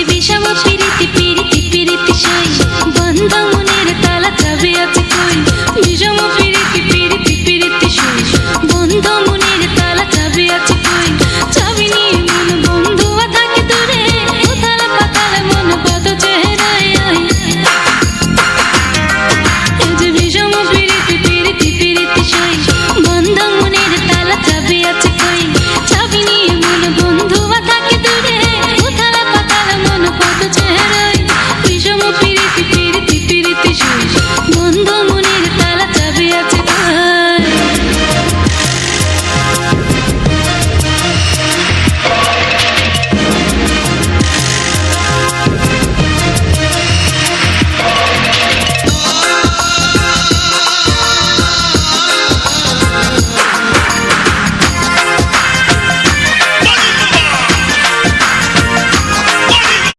విషము